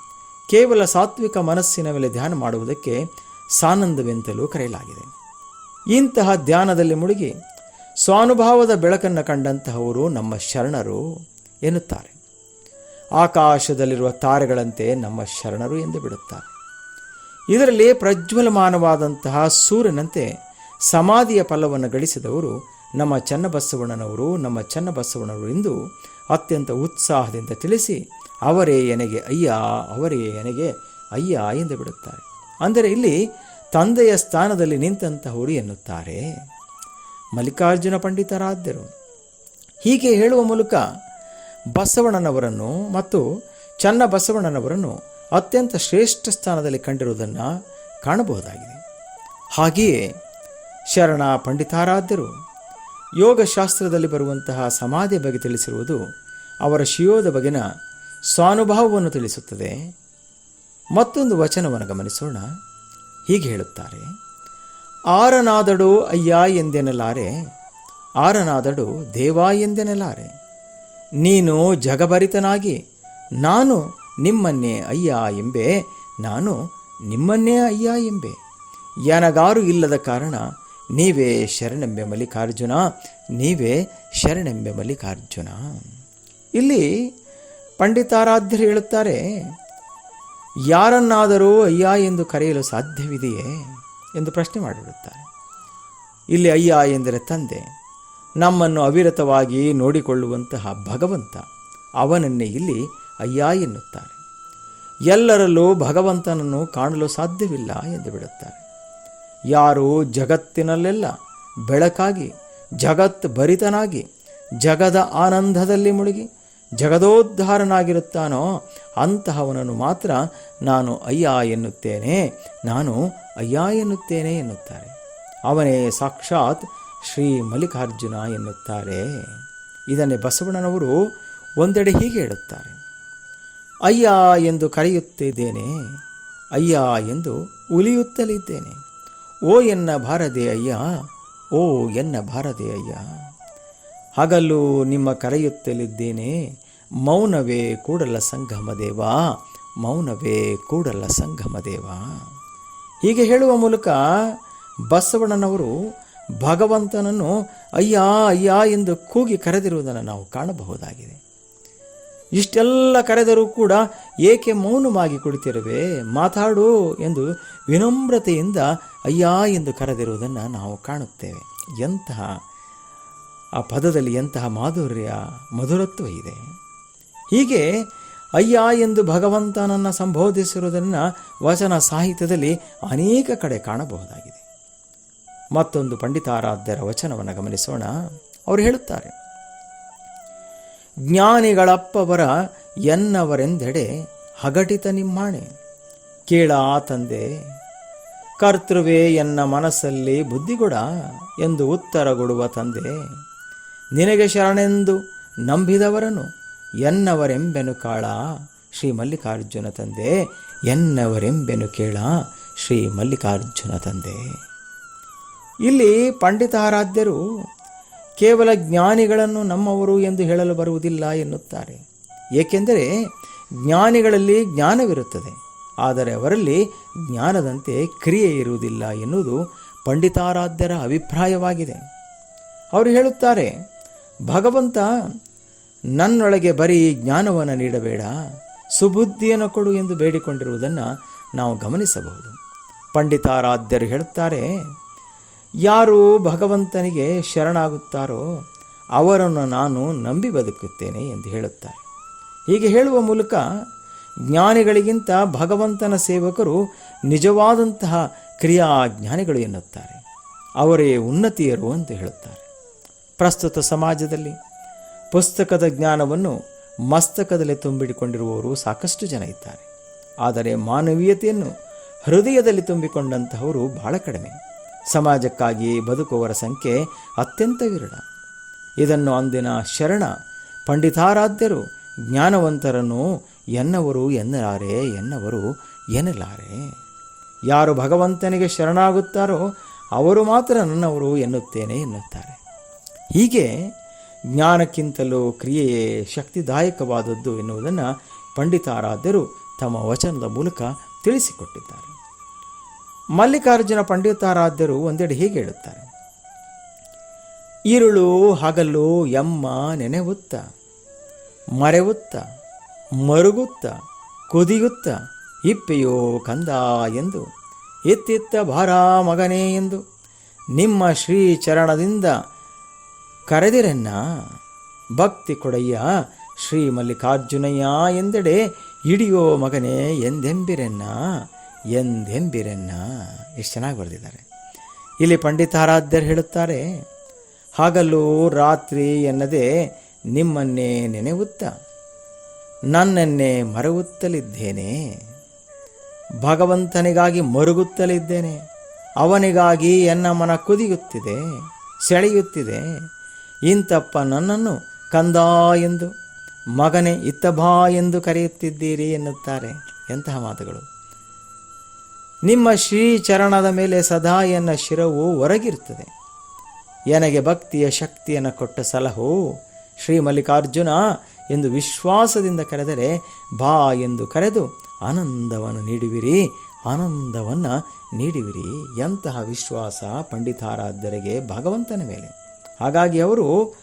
ಕೇವಲ ಸಾತ್ವಿಕ ಮನಸ್ಸಿನ ಮೇಲೆ ಧ್ಯಾನ ಮಾಡುವುದಕ್ಕೆ ಸಾನಂದವೆಂತಲೂ ಕರೆಯಲಾಗಿದೆ. ಇಂತಹ ಧ್ಯಾನದಲ್ಲಿ ಮುಳುಗಿ ಸ್ವಾನುಭಾವದ ಬೆಳಕನ್ನು ಕಂಡಂತಹವರು ನಮ್ಮ ಶರಣರು. ಎನ್ನುತ್ತಾರೆ. ಆಕಾಶದಲ್ಲಿರುವ ತಾರೆಗಳಂತೆ ನಮ್ಮ ಶರಣರು ಎಂದು ಬಿಡುತ್ತಾರೆ. ಇದರಲ್ಲಿ ಪ್ರಜ್ವಲಮಾನವಾದಂತಹ ಸೂರ್ಯನಂತೆ ಸಮಾಧಿಯ ಫಲವನ್ನು ಗಳಿಸಿದವರು ನಮ್ಮ ಚನ್ನಬಸವಣ್ಣನವರು ನಮ್ಮ ಚನ್ನಬಸವಣ್ಣನವರು ಎಂದು ಅತ್ಯಂತ ಉತ್ಸಾಹದಿಂದ ತಿಳಿಸಿ, ಅವರೇ ಎನಗೆ ಅಯ್ಯ, ಅವರೇ ಎನಗೆ ಅಯ್ಯ ಎಂದು ಬಿಡುತ್ತಾರೆ. ಅಂದರೆ ಇಲ್ಲಿ ತಂದೆಯ ಸ್ಥಾನದಲ್ಲಿ ನಿಂತಂತಹವರು ಎನ್ನುತ್ತಾರೆ. ಮಲ್ಲಿಕಾರ್ಜುನ ಪಂಡಿತರಾದ್ಯರು ಹೀಗೆ ಹೇಳುವ ಮೂಲಕ ಬಸವಣ್ಣನವರನ್ನು ಮತ್ತು ಚನ್ನ ಬಸವಣ್ಣನವರನ್ನು ಅತ್ಯಂತ ಶ್ರೇಷ್ಠ ಸ್ಥಾನದಲ್ಲಿ ಕಂಡಿರುವುದನ್ನು ಕಾಣಬಹುದಾಗಿದೆ. ಹಾಗೆಯೇ ಶರಣ ಪಂಡಿತಾರಾಧ್ಯರು ಯೋಗಶಾಸ್ತ್ರದಲ್ಲಿ ಬರುವಂತಹ ಸಮಾಧಿಯ ಬಗ್ಗೆ ತಿಳಿಸಿರುವುದು ಅವರ ಶಿಯೋದ ಬಗೆನ ಸ್ವಾನುಭಾವವನ್ನು ತಿಳಿಸುತ್ತದೆ. ಮತ್ತೊಂದು ವಚನವನ್ನು ಗಮನಿಸೋಣ. ಹೀಗೆ ಹೇಳುತ್ತಾರೆ. ಆರನಾದಡು ಅಯ್ಯ ಎಂದೆನಲಾರೆ, ಆರನಾದಡು ದೇವ ಎಂದೆನಲಾರೆ ನೀನು ಜಗಭರಿತನಾಗಿ, ನಾನು ನಿಮ್ಮನ್ನೇ ಅಯ್ಯ ಎಂಬೆ, ನಾನು ನಿಮ್ಮನ್ನೇ ಅಯ್ಯ ಎಂಬೆ. ಯನಗಾರು ಇಲ್ಲದ ಕಾರಣ ನೀವೇ ಶರಣೆಂಬೆ ಮಲ್ಲಿಕಾರ್ಜುನ, ನೀವೇ ಶರಣೆಂಬೆ ಮಲ್ಲಿಕಾರ್ಜುನ. ಇಲ್ಲಿ ಪಂಡಿತಾರಾಧ್ಯರು ಹೇಳುತ್ತಾರೆ, ಯಾರನ್ನಾದರೂ ಅಯ್ಯ ಎಂದು ಕರೆಯಲು ಸಾಧ್ಯವಿದೆಯೇ? ಎಂದು ಪ್ರಶ್ನೆ ಮಾಡಿಬಿಡುತ್ತಾರೆ ಇಲ್ಲಿ ಅಯ್ಯ ಎಂದರೆ ತಂದೆ ನಮ್ಮನ್ನು ಅವಿರತವಾಗಿ ನೋಡಿಕೊಳ್ಳುವಂತಹ ಭಗವಂತ ಅವನನ್ನೇ ಇಲ್ಲಿ ಅಯ್ಯ ಎನ್ನುತ್ತಾರೆ. ಎಲ್ಲರಲ್ಲೂ ಭಗವಂತನನ್ನು ಕಾಣಲು ಸಾಧ್ಯವಿಲ್ಲ ಎಂದು ಬಿಡುತ್ತಾರೆ. ಯಾರು ಜಗತ್ತಿನಲ್ಲೆಲ್ಲ ಬೆಳಕಾಗಿ, ಜಗತ್ ಭರಿತನಾಗಿ, ಜಗದ ಆನಂದದಲ್ಲಿ ಮುಳುಗಿ, ಜಗದೋದ್ಧಾರನಾಗಿರುತ್ತಾನೋ ಅಂತಹವನನ್ನು ಮಾತ್ರ ನಾನು ಅಯ್ಯ ಎನ್ನುತ್ತೇನೆ, ನಾನು ಅಯ್ಯ ಎನ್ನುತ್ತೇನೆ ಎನ್ನುತ್ತಾರೆ. ಅವನೇ ಸಾಕ್ಷಾತ್ ಶ್ರೀ ಮಲ್ಲಿಕಾರ್ಜುನ ಎನ್ನುತ್ತಾರೆ. ಇದನ್ನೇ ಬಸವಣ್ಣನವರು ಒಂದೆಡೆ ಹೀಗೆ ಹೇಳುತ್ತಾರೆ. ಅಯ್ಯ ಎಂದು ಕರೆಯುತ್ತಿದ್ದೇನೆ, ಅಯ್ಯ ಎಂದು ಉಲಿಯುತ್ತಲಿದ್ದೇನೆ. ಓ ಎನ್ನ ಭಾರದೆ ಅಯ್ಯ, ಓ ಎನ್ನ ಭಾರದೆ ಅಯ್ಯ. ಹಗಲು ನಿಮ್ಮ ಕರೆಯುತ್ತಲಿದ್ದೇನೆ, ಮೌನವೇ ಕೂಡಲ ಸಂಗಮ ದೇವ, ಮೌನವೇ ಕೂಡಲ ಸಂಗಮ ದೇವ. ಹೀಗೆ ಹೇಳುವ ಮೂಲಕ ಬಸವಣ್ಣನವರು ಭಗವಂತನನ್ನು ಅಯ್ಯ ಅಯ್ಯ ಎಂದು ಕೂಗಿ ಕರೆದಿರುವುದನ್ನು ನಾವು ಕಾಣಬಹುದಾಗಿದೆ. ಇಷ್ಟೆಲ್ಲ ಕರೆದರೂ ಕೂಡ ಏಕೆ ಮೌನವಾಗಿ ಕುಳಿತಿರುವೆ? ಮಾತಾಡು ಎಂದು ವಿನಮ್ರತೆಯಿಂದ ಅಯ್ಯ ಎಂದು ಕರೆದಿರುವುದನ್ನು ನಾವು ಕಾಣುತ್ತೇವೆ. ಎಂತಹ, ಆ ಪದದಲ್ಲಿ ಎಂತಹ ಮಾಧುರ್ಯ, ಮಧುರತ್ವ ಇದೆ. ಹೀಗೆ ಅಯ್ಯ ಎಂದು ಭಗವಂತನನ್ನು ಸಂಬೋಧಿಸಿರುವುದನ್ನು ವಚನ ಸಾಹಿತ್ಯದಲ್ಲಿ ಅನೇಕ ಕಡೆ ಕಾಣಬಹುದಾಗಿದೆ. ಮತ್ತೊಂದು ಪಂಡಿತಾರಾಧ್ಯರ ವಚನವನ್ನು ಗಮನಿಸೋಣ. ಅವರು ಹೇಳುತ್ತಾರೆ ಜ್ಞಾನಿಗಳಪ್ಪವರ ಎನ್ನವರೆಂದೆಡೆ ಹಗಟಿತ ನಿಮ್ಮಾಣೆ. ಕೇಳ ತಂದೆ, ಕರ್ತೃವೇ ಎನ್ನ ಮನಸ್ಸಲ್ಲಿ ಬುದ್ಧಿಗೊಡ ಎಂದು ಉತ್ತರಗೊಡುವ ತಂದೆ. ನಿನಗೆ ಶರಣೆಂದು ನಂಬಿದವರನು ಎನ್ನವರೆಂಬೆನು ಕಾಳ, ಶ್ರೀ ಮಲ್ಲಿಕಾರ್ಜುನ ತಂದೆ. ಎನ್ನವರೆಂಬೆನು ಕೇಳ, ಶ್ರೀ ಮಲ್ಲಿಕಾರ್ಜುನ ತಂದೆ. ಇಲ್ಲಿ ಪಂಡಿತಾರಾಧ್ಯರು ಕೇವಲ ಜ್ಞಾನಿಗಳನ್ನು ನಮ್ಮವರು ಎಂದು ಹೇಳಲು ಬರುವುದಿಲ್ಲ ಎನ್ನುತ್ತಾರೆ. ಏಕೆಂದರೆ ಜ್ಞಾನಿಗಳಲ್ಲಿ ಜ್ಞಾನವಿರುತ್ತದೆ. ಆದರೆ ಅವರಲ್ಲಿ ಜ್ಞಾನದಂತೆ ಕ್ರಿಯೆ ಇರುವುದಿಲ್ಲ ಎನ್ನುವುದು ಪಂಡಿತಾರಾಧ್ಯರ ಅಭಿಪ್ರಾಯವಾಗಿದೆ. ಅವರು ಹೇಳುತ್ತಾರೆ, ಭಗವಂತ, ನನ್ನೊಳಗೆ ಬರೀ ಜ್ಞಾನವನ್ನು ನೀಡಬೇಡ. ಸುಬುದ್ಧಿಯನ್ನು ಕೊಡು ಎಂದು ಬೇಡಿಕೊಂಡಿರುವುದನ್ನು ನಾವು ಗಮನಿಸಬಹುದು. ಪಂಡಿತಾರಾಧ್ಯರು ಹೇಳುತ್ತಾರೆ ಯಾರು ಭಗವಂತನಿಗೆ ಶರಣಾಗುತ್ತಾರೋ ಅವರನ್ನು ನಾನು ನಂಬಿ ಬದುಕುತ್ತೇನೆ ಎಂದು ಹೇಳುತ್ತಾರೆ. ಹೀಗೆ ಹೇಳುವ ಮೂಲಕ ಜ್ಞಾನಿಗಳಿಗಿಂತ ಭಗವಂತನ ಸೇವಕರು ನಿಜವಾದಂತಹ ಕ್ರಿಯಾ ಜ್ಞಾನಿಗಳು ಎನ್ನುತ್ತಾರೆ. ಅವರೇ ಉನ್ನತಿಯರು ಅಂತ ಹೇಳುತ್ತಾರೆ. ಪ್ರಸ್ತುತ ಸಮಾಜದಲ್ಲಿ ಪುಸ್ತಕದ ಜ್ಞಾನವನ್ನು ಮಸ್ತಕದಲ್ಲಿ ತುಂಬಿಡಿಕೊಂಡಿರುವವರು ಸಾಕಷ್ಟು ಜನ ಇದ್ದಾರೆ. ಆದರೆ ಮಾನವೀಯತೆಯನ್ನು ಹೃದಯದಲ್ಲಿ ತುಂಬಿಕೊಂಡಂತಹವರು ಬಹಳ ಕಡಿಮೆ. ಸಮಾಜಕ್ಕಾಗಿ ಬದುಕುವವರ ಸಂಖ್ಯೆ ಅತ್ಯಂತ ವಿರಳ. ಇದನ್ನು ಅಂದಿನ ಶರಣ ಪಂಡಿತಾರಾಧ್ಯರು ಜ್ಞಾನವಂತರನ್ನು ಎನ್ನವರು ಎನ್ನಲಾರೆ ಎನ್ನವರು ಎನ್ನಲಾರೆ. ಯಾರು ಭಗವಂತನಿಗೆ ಶರಣಾಗುತ್ತಾರೋ ಅವರು ಮಾತ್ರ ನನ್ನವರು ಎನ್ನುತ್ತೇನೆ ಎನ್ನುತ್ತಾರೆ. ಹೀಗೆ ಜ್ಞಾನಕ್ಕಿಂತಲೂ ಕ್ರಿಯೆಯೇ ಶಕ್ತಿದಾಯಕವಾದದ್ದು ಎನ್ನುವುದನ್ನು ಪಂಡಿತಾರಾಧ್ಯರು ತಮ್ಮ ವಚನದ ಮೂಲಕ ತಿಳಿಸಿಕೊಟ್ಟಿದ್ದಾರೆ. ಮಲ್ಲಿಕಾರ್ಜುನ ಪಂಡಿತಾರಾಧ್ಯರು ಒಂದೆಡೆ ಹೀಗೆ ಹೇಳುತ್ತಾರೆ. ಈರುಳು ಹಗಲು, ಎಮ್ಮ ನೆನೆವುತ್ತ ಮರೆವುತ್ತ ಮರುಗುತ್ತ, ಕುದಿಯುತ್ತ, ಇಪ್ಪೆಯೋ ಕಂದ ಎಂದು, ಎತ್ತಿತ್ತ ಭಾರ ಮಗನೇ ಎಂದು, ನಿಮ್ಮ ಶ್ರೀ ಚರಣದಿಂದ ಕರೆದಿರನ್ನ, ಭಕ್ತಿ ಕೊಡಯ್ಯ ಶ್ರೀ ಮಲ್ಲಿಕಾರ್ಜುನಯ್ಯ ಎಂದೆಡೆ ಇಡಿಯೋ ಮಗನೇ ಎಂದೆಂಬಿರೆನ್ನ ಎಂದೆಂಬಿರೆನ್ನ ಎಷ್ಟು ಚೆನ್ನಾಗಿ ಬರೆದಿದ್ದಾರೆ. ಇಲ್ಲಿ ಪಂಡಿತಾರಾಧ್ಯರು ಹೇಳುತ್ತಾರೆ ಹಗಲು ರಾತ್ರಿ ಎನ್ನದೇ ನಿಮ್ಮನ್ನೇ ನೆನೆಯುತ್ತ, ನನ್ನನ್ನೇ ಮರಗುತ್ತಲಿದ್ದೇನೆ ಭಗವಂತನಿಗಾಗಿ ಮರುಗುತ್ತಲಿದ್ದೇನೆ, ಅವನಿಗಾಗಿ ಎನ್ನ ಮನ ಕುದಿಯುತ್ತಿದೆ, ಸೆಳೆಯುತ್ತಿದೆ ಇಂತಪ್ಪ ನನ್ನನ್ನು ಕಂದ ಎಂದು, ಮಗನೇ ಇತ್ತ ಬಾ ಎಂದು ಕರೆಯುತ್ತಿದ್ದೀರಿ ಎನ್ನುತ್ತಾರೆ. ಎಂತಹ ಮಾತುಗಳು. ನಿಮ್ಮ ಶ್ರೀ ಚರಣದ ಮೇಲೆ ಸದಾ ಎನ್ನ ಶಿರವು ಹೊರಗಿರುತ್ತದೆ ಎನಗೆ ಭಕ್ತಿಯ ಶಕ್ತಿಯನ್ನು ಕೊಟ್ಟ ಸಲಹು ಶ್ರೀ ಮಲ್ಲಿಕಾರ್ಜುನ ಎಂದು ವಿಶ್ವಾಸದಿಂದ ಕರೆದರೆ ಬಾ ಎಂದು ಕರೆದು ಆನಂದವನ್ನು ನೀಡುವಿರಿ ಆನಂದವನ್ನು ನೀಡುವಿರಿ ಎಂತಹ ವಿಶ್ವಾಸ ಪಂಡಿತಾರಾಧ್ಯರಿಗೆ ಭಗವಂತನ ಮೇಲೆ. ಹಾಗಾಗಿ ಅವರು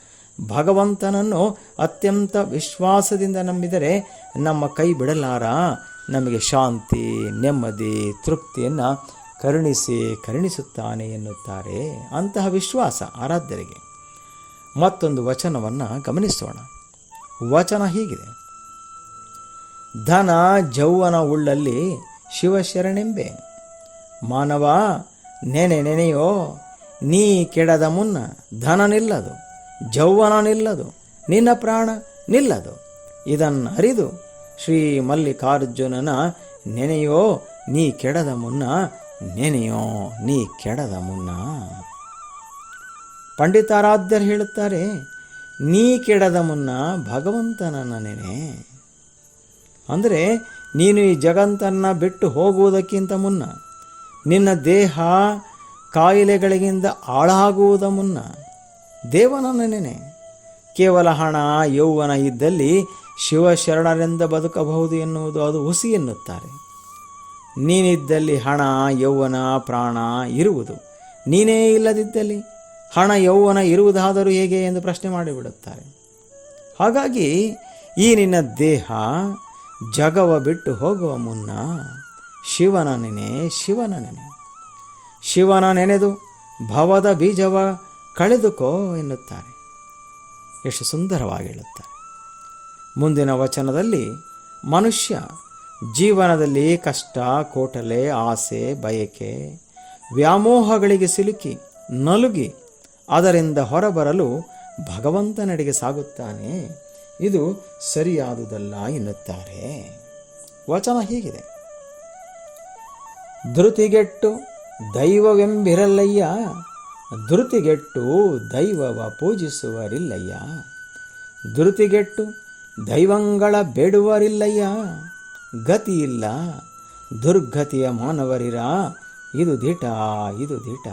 ಭಗವಂತನನ್ನು ಅತ್ಯಂತ ವಿಶ್ವಾಸದಿಂದ ನಂಬಿದರೆ ನಮ್ಮ ಕೈ ಬಿಡಲಾರ? ನಮಗೆ ಶಾಂತಿ, ನೆಮ್ಮದಿ, ತೃಪ್ತಿಯನ್ನು ಕರುಣಿಸಿ ಕರುಣಿಸುತ್ತಾನೆ ಎನ್ನುತ್ತಾರೆ ಅಂತಹ ವಿಶ್ವಾಸ ಆರಾಧ್ಯರಿಗೆ. ಮತ್ತೊಂದು ವಚನವನ್ನು ಗಮನಿಸೋಣ. ವಚನ ಹೀಗಿದೆ. ಧನ ಜೌವನ ಉಳ್ಳಲ್ಲಿ ಶಿವಶರಣೆಂಬೆ. ಮಾನವ, ನೆನೆ ನೆನೆಯೋ, ನೀ ಕೆಡದ ಮುನ್ನ ಧನ ನಿಲ್ಲದು, ಜೌವನ ನಿಲ್ಲದು, ನಿನ್ನ ಪ್ರಾಣ ನಿಲ್ಲದು, ಇದನ್ನು ಅರಿದು ಶ್ರೀ ಮಲ್ಲಿಕಾರ್ಜುನನ ನೆನೆಯೋ ನೀ ಕೆಡದ ಮುನ್ನ, ನೆನೆಯೋ ನೀ ಕೆಡದ ಮುನ್ನ. ಪಂಡಿತಾರಾಧ್ಯರು ಹೇಳುತ್ತಾರೆ, ನೀ ಕೆಡದ ಮುನ್ನ ಭಗವಂತನನ್ನ ನೆನೆ. ಅಂದರೆ, ನೀನು ಈ ಜಗತ್ತನ್ನು ಬಿಟ್ಟು ಹೋಗುವುದಕ್ಕಿಂತ ಮುನ್ನ, ನಿನ್ನ ದೇಹ ಕಾಯಿಲೆಗಳಿಗಿಂದ ಹಾಳಾಗುವುದ ಮುನ್ನ ದೇವನನ್ನ ನೆನೆ. ಕೇವಲ ಹಣ, ಯೌವನ ಇದ್ದಲ್ಲಿ ಶಿವಶರಣರಿಂದ ಬದುಕಬಹುದು ಎನ್ನುವುದು ಅದು ಹುಸಿ ಎನ್ನುತ್ತಾರೆ. ನೀನಿದ್ದಲ್ಲಿ ಹಣ, ಯೌವನ, ಪ್ರಾಣ ಇರುವುದು. ನೀನೇ ಇಲ್ಲದಿದ್ದಲ್ಲಿ ಹಣ, ಯೌವನ ಇರುವುದಾದರೂ ಹೇಗೆ ಎಂದು ಪ್ರಶ್ನೆ ಮಾಡಿಬಿಡುತ್ತಾರೆ. ಹಾಗಾಗಿ ಈ ನಿನ್ನ ದೇಹ ಜಗವ ಬಿಟ್ಟು ಹೋಗುವ ಮುನ್ನ ಶಿವನ ನೆನೆ ಶಿವನ ನೆನೆ. ಶಿವನ ನೆನೆದು ಭವದ ಬೀಜವ ಕಳೆದುಕೋ ಎನ್ನುತ್ತಾರೆ. ಎಷ್ಟು ಸುಂದರವಾಗಿ ಹೇಳುತ್ತಾರೆ. ಮುಂದಿನ ವಚನದಲ್ಲಿ ಮನುಷ್ಯ ಜೀವನದಲ್ಲಿ ಕಷ್ಟ, ಕೋಟಲೆ, ಆಸೆ, ಬಯಕೆ, ವ್ಯಾಮೋಹಗಳಿಗೆ ಸಿಲುಕಿ, ನಲುಗಿ ಅದರಿಂದ ಹೊರಬರಲು ಭಗವಂತನೆಡೆಗೆ ಸಾಗುತ್ತಾನೆ. ಇದು ಸರಿಯಾದುದಲ್ಲ ಎನ್ನುತ್ತಾರೆ. ವಚನ ಹೀಗಿದೆ. ಧೃತಿಗೆಟ್ಟು ದೈವವೆಂಬಿರಲ್ಲಯ್ಯ, ಧೃತಿಗೆಟ್ಟು ದೈವವ ಪೂಜಿಸುವರಿಲ್ಲಯ್ಯ. ಧೃತಿಗೆಟ್ಟು ದೈವಂಗಳ ಬೇಡುವರಿಲ್ಲಯ್ಯ, ಗತಿಯಿಲ್ಲ. ದುರ್ಗತಿಯ ಮಾನವರಿರ, ಇದು ದಿಟ ಇದು ದಿಟ.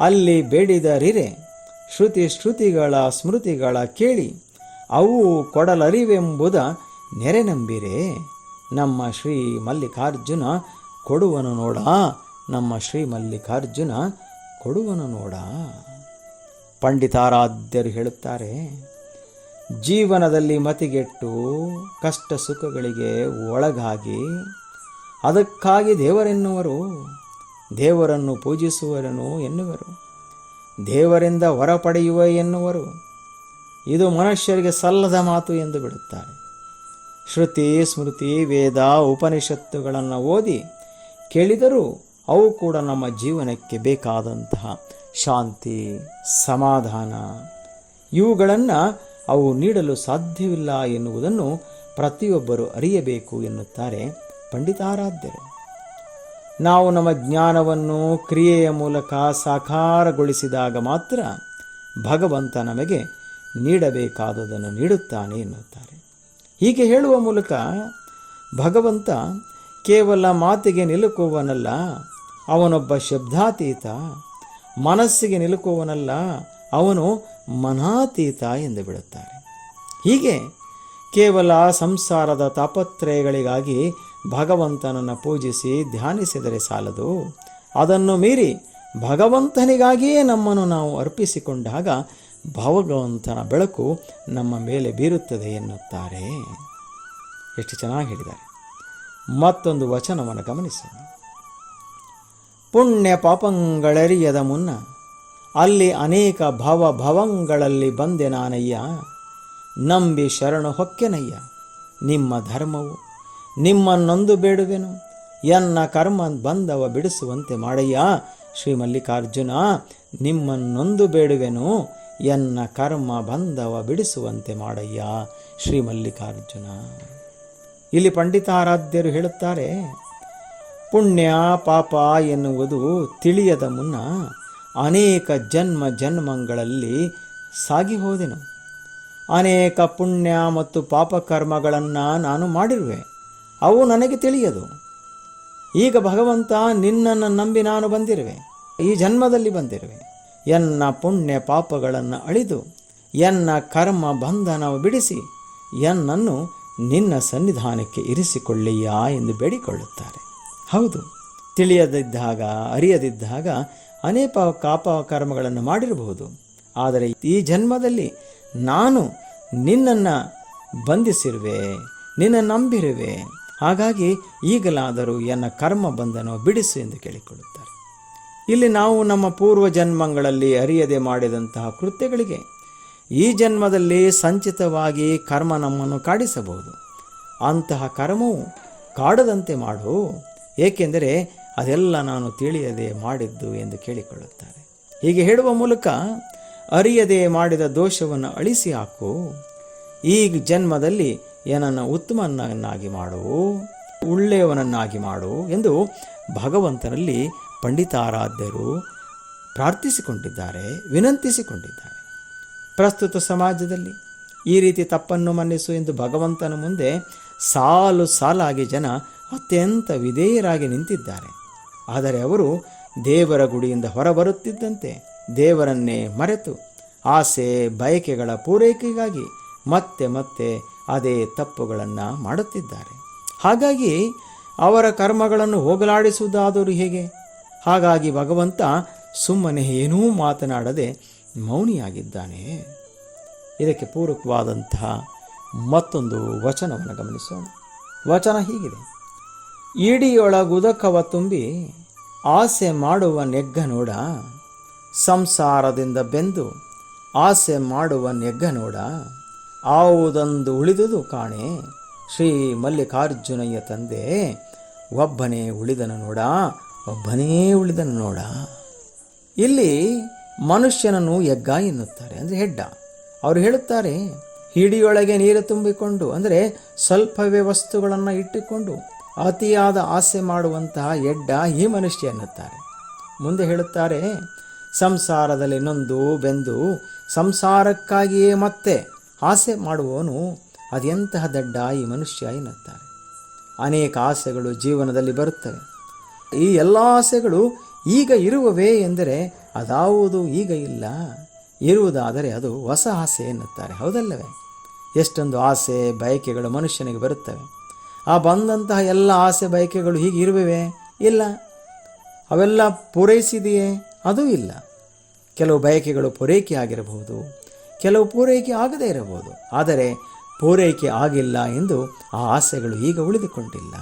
ಅಲ್ಲಿ ಬೇಡಿದರಿರೆ, ಶ್ರುತಿ ಶ್ರುತಿಗಳ ಸ್ಮೃತಿಗಳ ಕೇಳಿ, ಅವು ಕೊಡಲರಿವೆಂಬುದ ನೆರೆ ನಂಬಿರೆ. ನಮ್ಮ ಶ್ರೀ ಮಲ್ಲಿಕಾರ್ಜುನ ಕೊಡುವನು ನೋಡ, ನಮ್ಮ ಶ್ರೀ ಮಲ್ಲಿಕಾರ್ಜುನ ಕೊಡುವನು ನೋಡ. ಪಂಡಿತಾರಾಧ್ಯರು ಹೇಳುತ್ತಾರೆ ಜೀವನದಲ್ಲಿ ಮತಿಗೆಟ್ಟು ಕಷ್ಟ ಸುಖಗಳಿಗೆ ಒಳಗಾಗಿ ಅದಕ್ಕಾಗಿ ದೇವರೆನ್ನುವರು. ದೇವರನ್ನು ಪೂಜಿಸುವರನು ಎನ್ನುವರು. ದೇವರಿಂದ ಹೊರ ಪಡೆಯುವ ಎನ್ನುವರು. ಇದು ಮನುಷ್ಯರಿಗೆ ಸಲ್ಲದ ಮಾತು ಎಂದು ಬಿಡುತ್ತಾರೆ. ಶ್ರುತಿ, ಸ್ಮೃತಿ, ವೇದ, ಉಪನಿಷತ್ತುಗಳನ್ನು ಓದಿ ಕೇಳಿದರೂ ಅವು ಕೂಡ ನಮ್ಮ ಜೀವನಕ್ಕೆ ಬೇಕಾದಂತಹ ಶಾಂತಿ, ಸಮಾಧಾನ. ಇವುಗಳನ್ನು ಅವು ನೀಡಲು ಸಾಧ್ಯವಿಲ್ಲ ಎನ್ನುವುದನ್ನು ಪ್ರತಿಯೊಬ್ಬರು ಅರಿಯಬೇಕು ಎನ್ನುತ್ತಾರೆ ಪಂಡಿತಾರಾಧ್ಯರು. ನಾವು ನಮ್ಮ ಜ್ಞಾನವನ್ನು ಕ್ರಿಯೆಯ ಮೂಲಕ ಸಾಕಾರಗೊಳಿಸಿದಾಗ ಮಾತ್ರ ಭಗವಂತ ನಮಗೆ ನೀಡಬೇಕಾದುದನ್ನು ನೀಡುತ್ತಾನೆ ಎನ್ನುತ್ತಾರೆ. ಹೀಗೆ ಹೇಳುವ ಮೂಲಕ ಭಗವಂತ ಕೇವಲ ಮಾತಿಗೆ ನಿಲುಕುವನಲ್ಲ, ಅವನೊಬ್ಬ ಶಬ್ದಾತೀತ, ಮನಸ್ಸಿಗೆ ನಿಲುಕುವನಲ್ಲ, ಅವನು ಮನಾತೀತ ಎಂದು ಬಿಡುತ್ತಾರೆ. ಹೀಗೆ ಕೇವಲ ಸಂಸಾರದ ತಾಪತ್ರಯಗಳಿಗಾಗಿ ಭಗವಂತನನ್ನು ಪೂಜಿಸಿ ಧ್ಯಾನಿಸಿದರೆ ಸಾಲದು. ಅದನ್ನು ಮೀರಿ ಭಗವಂತನಿಗಾಗಿಯೇ ನಮ್ಮನ್ನು ನಾವು ಅರ್ಪಿಸಿಕೊಂಡಾಗ ಭಗವಂತನ ಬೆಳಕು ನಮ್ಮ ಮೇಲೆ ಬೀರುತ್ತದೆ ಎನ್ನುತ್ತಾರೆ. ಎಷ್ಟು ಚೆನ್ನಾಗಿ ಹೇಳಿದ್ದಾರೆ. ಮತ್ತೊಂದು ವಚನವನ್ನು ಗಮನಿಸೋಣ. ಪುಣ್ಯ ಪಾಪಂಗಳರಿಯದ ಮುನ್ನ ಅಲ್ಲಿ ಅನೇಕ ಭವ ಭವಂಗಳಲ್ಲಿ ಬಂದೆ ನಾನಯ್ಯ. ನಂಬಿ ಶರಣು ಹೊಕ್ಕೆನಯ್ಯ. ನಿಮ್ಮ ಧರ್ಮವು ನಿಮ್ಮನ್ನೊಂದು ಬೇಡುವೆನು. ಎನ್ನ ಕರ್ಮ ಬಂದವ ಬಿಡಿಸುವಂತೆ ಮಾಡಯ್ಯ. ಶ್ರೀ ಮಲ್ಲಿಕಾರ್ಜುನ, ನಿಮ್ಮನ್ನೊಂದು ಬೇಡುವೆನು. ಎನ್ನ ಕರ್ಮ ಬಂದವ ಬಿಡಿಸುವಂತೆ ಮಾಡಯ್ಯ. ಶ್ರೀ ಮಲ್ಲಿಕಾರ್ಜುನ. ಇಲ್ಲಿ ಪಂಡಿತಾರಾಧ್ಯರು ಹೇಳುತ್ತಾರೆ, ಪುಣ್ಯ ಪಾಪ ಎನ್ನುವುದು ತಿಳಿಯದ ಮುನ್ನ ಅನೇಕ ಜನ್ಮ ಜನ್ಮಗಳಲ್ಲಿ ಸಾಗಿ ಹೋದೆನು. ಅನೇಕ ಪುಣ್ಯ ಮತ್ತು ಪಾಪಕರ್ಮಗಳನ್ನು ನಾನು ಮಾಡಿರುವೆ. ಅವು ನನಗೆ ತಿಳಿಯದು. ಈಗ ಭಗವಂತ ನಿನ್ನನ್ನು ನಂಬಿ ನಾನು ಬಂದಿರುವೆ. ಈ ಜನ್ಮದಲ್ಲಿ ಬಂದಿರುವೆ. ಎನ್ನ ಪುಣ್ಯ ಪಾಪಗಳನ್ನು ಅಳಿದು, ಎನ್ನ ಕರ್ಮ ಬಂಧನ ಬಿಡಿಸಿ, ಎನ್ನನ್ನು ನಿನ್ನ ಸನ್ನಿಧಾನಕ್ಕೆ ಇರಿಸಿಕೊಳ್ಳಿಯಾ ಎಂದು ಬೇಡಿಕೊಳ್ಳುತ್ತಾರೆ. ಹೌದು, ತಿಳಿಯದಿದ್ದಾಗ, ಅರಿಯದಿದ್ದಾಗ ಅನೇಕ ಕಾಪ ಕರ್ಮಗಳನ್ನು ಮಾಡಿರಬಹುದು. ಆದರೆ ಈ ಜನ್ಮದಲ್ಲಿ ನಾನು ನಿನ್ನನ್ನು ಬಂಧಿಸಿರುವೆ, ನಿನ್ನ ನಂಬಿರುವೆ. ಹಾಗಾಗಿ ಈಗಲಾದರೂ ಎನ್ನ ಕರ್ಮ ಬಂಧನ ಬಿಡಿಸು ಎಂದು ಕೇಳಿಕೊಳ್ಳುತ್ತಾರೆ. ಇಲ್ಲಿ ನಾವು ನಮ್ಮ ಪೂರ್ವ ಜನ್ಮಗಳಲ್ಲಿ ಅರಿಯದೆ ಮಾಡಿದಂತಹ ಕೃತ್ಯಗಳಿಗೆ ಈ ಜನ್ಮದಲ್ಲಿ ಸಂಚಿತವಾಗಿ ಕರ್ಮ ನಮ್ಮನ್ನು ಕಾಡಿಸಬಹುದು. ಅಂತಹ ಕರ್ಮವು ಕಾಡದಂತೆ ಮಾಡು. ಏಕೆಂದರೆ ಅದೆಲ್ಲ ನಾನು ತಿಳಿಯದೆ ಮಾಡಿದ್ದು ಎಂದು ಕೇಳಿಕೊಳ್ಳುತ್ತಾರೆ. ಹೀಗೆ ಹೇಳುವ ಮೂಲಕ ಅರಿಯದೆ ಮಾಡಿದ ದೋಷವನ್ನು ಅಳಿಸಿ ಹಾಕು. ಈ ಜನ್ಮದಲ್ಲಿ ಏನನ್ನು ಉತ್ತಮನನ್ನಾಗಿ ಮಾಡು, ಒಳ್ಳೆಯವನನ್ನಾಗಿ ಮಾಡು ಎಂದು ಭಗವಂತನಲ್ಲಿ ಪಂಡಿತಾರಾಧ್ಯರು ಪ್ರಾರ್ಥಿಸಿಕೊಂಡಿದ್ದಾರೆ, ವಿನಂತಿಸಿಕೊಂಡಿದ್ದಾರೆ. ಪ್ರಸ್ತುತ ಸಮಾಜದಲ್ಲಿ ಈ ರೀತಿ ತಪ್ಪನ್ನು ಮನ್ನಿಸು ಎಂದು ಭಗವಂತನ ಮುಂದೆ ಸಾಲು ಸಾಲಾಗಿ ಜನ ಅತ್ಯಂತ ವಿಧೇಯರಾಗಿ ನಿಂತಿದ್ದಾರೆ. ಆದರೆ ಅವರು ದೇವರ ಗುಡಿಯಿಂದ ಹೊರಬರುತ್ತಿದ್ದಂತೆ ದೇವರನ್ನೇ ಮರೆತು ಆಸೆ, ಬಯಕೆಗಳ ಪೂರೈಕೆಗಾಗಿ ಮತ್ತೆ ಮತ್ತೆ ಅದೇ ತಪ್ಪುಗಳನ್ನು ಮಾಡುತ್ತಿದ್ದಾರೆ. ಹಾಗಾಗಿ ಅವರ ಕರ್ಮಗಳನ್ನು ಹೋಗಲಾಡಿಸುವುದಾದರೂ ಹೇಗೆ? ಹಾಗಾಗಿ ಭಗವಂತ ಸುಮ್ಮನೆ ಏನೂ ಮಾತನಾಡದೆ ಮೌನಿಯಾಗಿದ್ದಾನೆ. ಇದಕ್ಕೆ ಪೂರಕವಾದಂತಹ ಮತ್ತೊಂದು ವಚನವನ್ನು ಗಮನಿಸೋಣ. ವಚನ ಹೀಗಿದೆ. ಇಡಿಯೊಳಗುದಕವ ತುಂಬಿ ಆಸೆ ಮಾಡುವ ನೆಗ್ಗ ನೋಡ. ಸಂಸಾರದಿಂದ ಬೆಂದು ಆಸೆ ಮಾಡುವ ನೆಗ್ಗ ನೋಡ. ಆವುದೊಂದು ಉಳಿದುದು ಕಾಣೆ. ಶ್ರೀ ಮಲ್ಲಿಕಾರ್ಜುನಯ್ಯ ತಂದೆ, ಒಬ್ಬನೇ ಉಳಿದನು ನೋಡ. ಒಬ್ಬನೇ ಉಳಿದನು ನೋಡ. ಇಲ್ಲಿ ಮನುಷ್ಯನನ್ನು ಎಗ್ಗ ಎನ್ನುತ್ತಾರೆ. ಅಂದರೆ ಹೆಡ್ಡ. ಅವರು ಹೇಳುತ್ತಾರೆ, ಹಿಡಿಯೊಳಗೆ ನೀರು ತುಂಬಿಕೊಂಡು, ಅಂದರೆ ಸ್ವಲ್ಪವೇ ವಸ್ತುಗಳನ್ನು ಇಟ್ಟುಕೊಂಡು ಅತಿಯಾದ ಆಸೆ ಮಾಡುವಂತಹ ಎಡ್ಡ ಈ ಮನುಷ್ಯ ಎನ್ನುತ್ತಾರೆ. ಮುಂದೆ ಹೇಳುತ್ತಾರೆ, ಸಂಸಾರದಲ್ಲಿ ನೊಂದು ಬೆಂದು ಸಂಸಾರಕ್ಕಾಗಿಯೇ ಮತ್ತೆ ಆಸೆ ಮಾಡುವವನು ಅದೆಂತಹ ದಡ್ಡ ಈ ಮನುಷ್ಯ ಎನ್ನುತ್ತಾರೆ. ಅನೇಕ ಆಸೆಗಳು ಜೀವನದಲ್ಲಿ ಬರುತ್ತವೆ. ಈ ಎಲ್ಲ ಆಸೆಗಳು ಈಗ ಇರುವವೇ ಎಂದರೆ ಅದಾವುದು ಈಗ ಇಲ್ಲ. ಇರುವುದಾದರೆ ಅದು ಹೊಸ ಆಸೆ ಎನ್ನುತ್ತಾರೆ. ಹೌದಲ್ಲವೇ? ಎಷ್ಟೊಂದು ಆಸೆ, ಬಯಕೆಗಳು ಮನುಷ್ಯನಿಗೆ ಬರುತ್ತವೆ. ಆ ಬಂದಂತಹ ಎಲ್ಲ ಆಸೆ ಬಯಕೆಗಳು ಹೀಗೆ ಇರುವೆ ಇಲ್ಲ. ಅವೆಲ್ಲ ಪೂರೈಸಿದೆಯೇ? ಅದೂ ಇಲ್ಲ. ಕೆಲವು ಬಯಕೆಗಳು ಪೂರೈಕೆ ಆಗಿರಬಹುದು, ಕೆಲವು ಪೂರೈಕೆ ಆಗದೇ ಇರಬಹುದು. ಆದರೆ ಪೂರೈಕೆ ಆಗಿಲ್ಲ ಎಂದು ಆ ಆಸೆಗಳು ಈಗ ಉಳಿದುಕೊಂಡಿಲ್ಲ,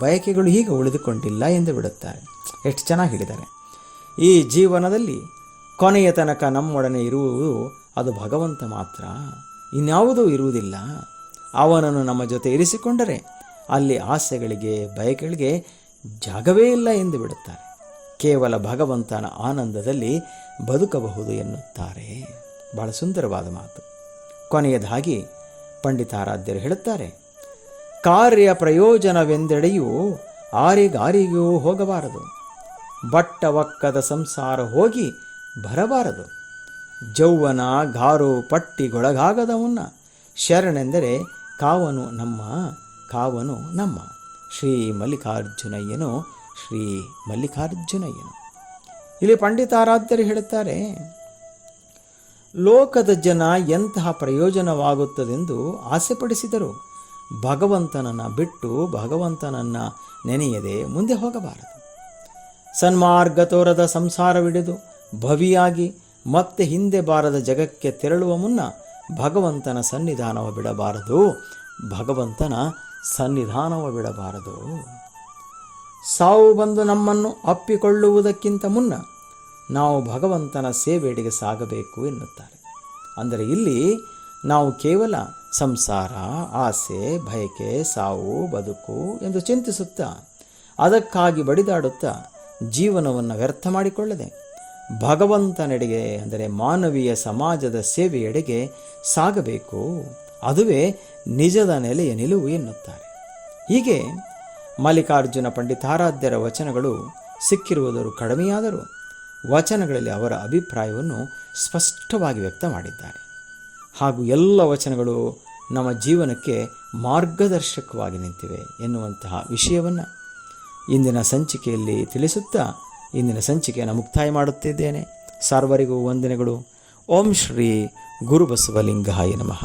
ಬಯಕೆಗಳು ಈಗ ಉಳಿದುಕೊಂಡಿಲ್ಲ ಎಂದು ಬಿಡುತ್ತಾರೆ. ಎಷ್ಟು ಚೆನ್ನಾಗಿ ಹೇಳಿದ್ದಾರೆ. ಈ ಜೀವನದಲ್ಲಿ ಕೊನೆಯ ತನಕ ನಮ್ಮೊಡನೆ ಇರುವುದು ಅದು ಭಗವಂತ ಮಾತ್ರ. ಇನ್ಯಾವುದೂ ಇರುವುದಿಲ್ಲ. ಅವನನ್ನು ನಮ್ಮ ಜೊತೆ ಇರಿಸಿಕೊಂಡರೆ ಅಲ್ಲಿ ಆಸೆಗಳಿಗೆ, ಬಯಕೆಗಳಿಗೆ ಜಾಗವೇ ಇಲ್ಲ ಎಂದು ಬಿಡುತ್ತಾರೆ. ಕೇವಲ ಭಗವಂತನ ಆನಂದದಲ್ಲಿ ಬದುಕಬಹುದು ಎನ್ನುತ್ತಾರೆ. ಬಹಳ ಸುಂದರವಾದ ಮಾತು. ಕೊನೆಯದಾಗಿ ಪಂಡಿತಾರಾಧ್ಯರು ಹೇಳುತ್ತಾರೆ, ಕಾರ್ಯ ಪ್ರಯೋಜನವೆಂದೆಡೆಯೂ ಆರಿಗಾರಿಗೂ ಹೋಗಬಾರದು. ಬಟ್ಟವಕ್ಕದ ಸಂಸಾರ ಹೋಗಿ ಬರಬಾರದು. ಜೌವನ ಗಾರು ಪಟ್ಟಿಗೊಳಗಾಗದವನ್ನ ಶರಣೆಂದರೆ ಕಾವನು ನಮ್ಮ ಕಾವನು ನಮ್ಮ ಶ್ರೀ ಮಲ್ಲಿಕಾರ್ಜುನಯ್ಯನು ಶ್ರೀ ಮಲ್ಲಿಕಾರ್ಜುನಯ್ಯನು. ಇಲ್ಲಿ ಪಂಡಿತಾರಾಧ್ಯರು ಹೇಳುತ್ತಾರೆ, ಲೋಕದ ಜನ ಎಂತಹ ಪ್ರಯೋಜನವಾಗುತ್ತದೆಂದು ಆಸೆಪಡಿಸಿದರು ಭಗವಂತನನ್ನು ಬಿಟ್ಟು ಭಗವಂತನನ್ನು ನೆನೆಯದೆ ಮುಂದೆ ಹೋಗಬಾರದು. ಸನ್ಮಾರ್ಗ ತೋರದ ಸಂಸಾರವಿಡಿದು ಭವಿಯಾಗಿ ಮತ್ತೆ ಹಿಂದೆ ಬಾರದ ಜಗಕ್ಕೆ ತೆರಳುವ ಮುನ್ನ ಭಗವಂತನ ಸನ್ನಿಧಾನವ ಬಿಡಬಾರದು. ಭಗವಂತನ ಸನ್ನಿಧಾನವ ಬಿಡಬಾರದು. ಸಾವು ಬಂದು ನಮ್ಮನ್ನು ಅಪ್ಪಿಕೊಳ್ಳುವುದಕ್ಕಿಂತ ಮುನ್ನ ನಾವು ಭಗವಂತನ ಸೇವೆಡೆಗೆ ಸಾಗಬೇಕು ಎನ್ನುತ್ತಾರೆ. ಅಂದರೆ ಇಲ್ಲಿ ನಾವು ಕೇವಲ ಸಂಸಾರ, ಆಸೆ, ಬಯಕೆ, ಸಾವು, ಬದುಕು ಎಂದು ಚಿಂತಿಸುತ್ತಾ ಅದಕ್ಕಾಗಿ ಬಡಿದಾಡುತ್ತಾ ಜೀವನವನ್ನು ವ್ಯರ್ಥ ಮಾಡಿಕೊಳ್ಳದೆ ಭಗವಂತನೆಡೆಗೆ, ಅಂದರೆ ಮಾನವೀಯ ಸಮಾಜದ ಸೇವೆಯೆಡೆಗೆ ಸಾಗಬೇಕು ಅದುವೇ ನಿಜದ ನೆಲೆಯ ನಿಲುವು ಎನ್ನುತ್ತಾರೆ. ಹೀಗೆ ಮಲ್ಲಿಕಾರ್ಜುನ ಪಂಡಿತಾರಾಧ್ಯರ ವಚನಗಳು ಸಿಕ್ಕಿರುವುದರು ಕಡಿಮೆಯಾದರೂ ವಚನಗಳಲ್ಲಿ ಅವರ ಅಭಿಪ್ರಾಯವನ್ನು ಸ್ಪಷ್ಟವಾಗಿ ವ್ಯಕ್ತ ಮಾಡಿದ್ದಾರೆ. ಹಾಗೂ ಎಲ್ಲ ವಚನಗಳು ನಮ್ಮ ಜೀವನಕ್ಕೆ ಮಾರ್ಗದರ್ಶಕವಾಗಿ ನಿಂತಿವೆ ಎನ್ನುವಂತಹ ವಿಷಯವನ್ನು ಇಂದಿನ ಸಂಚಿಕೆಯಲ್ಲಿ ತಿಳಿಸುತ್ತಾ ಇಂದಿನ ಸಂಚಿಕೆಯನ್ನು ಮುಕ್ತಾಯ ಮಾಡುತ್ತಿದ್ದೇನೆ. ಸರ್ವರಿಗೂ ವಂದನೆಗಳು. ಓಂ ಶ್ರೀ ಗುರುಬಸವಲಿಂಗಾಯ ನಮಃ.